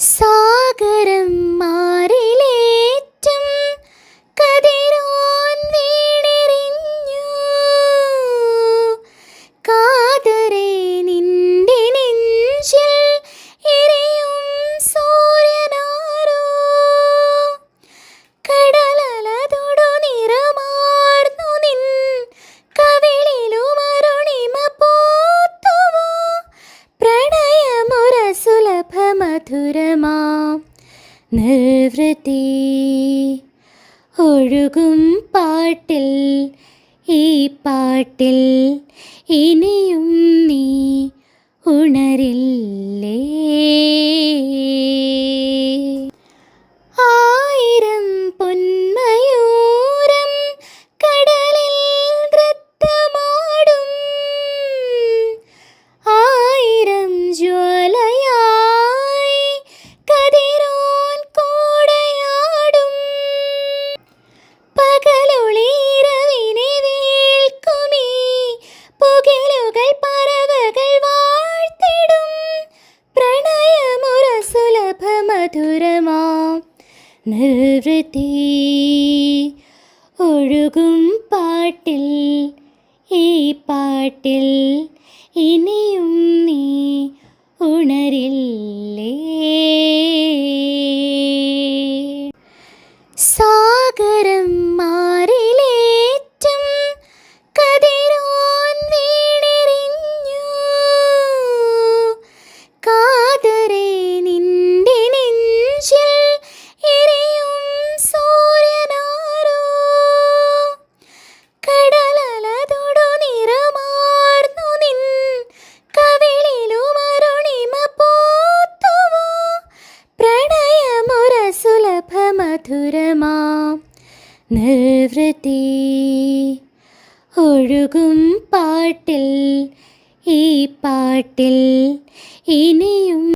സാഗരം മാറിലേറ്റും കതിരോൻ വീണെറിഞ്ഞു. കാതരെ നിന്റെ നെഞ്ചിൽ എരിയും സൂര്യനാരോ? കടലലതൊടു നിറമാർന്നു നിൻ കവിളിലും അരുണിമ പൂത്തുവോ? പ്രണയമൊര സുലഭ മധുരമാം നിർവൃത്തി ഒഴുകും പാട്ടിൽ ഈ പാട്ടിൽ ഇനിയും നീ നിർവൃത്തി ഒഴുകും പാട്ടിൽ ഈ പാട്ടിൽ ഇനിയും നീ ഉണരില്ലേ? മധുരമാം നിർവൃത്തി ഒഴുകും പാട്ടിൽ ഈ പാട്ടിൽ ഇനിയും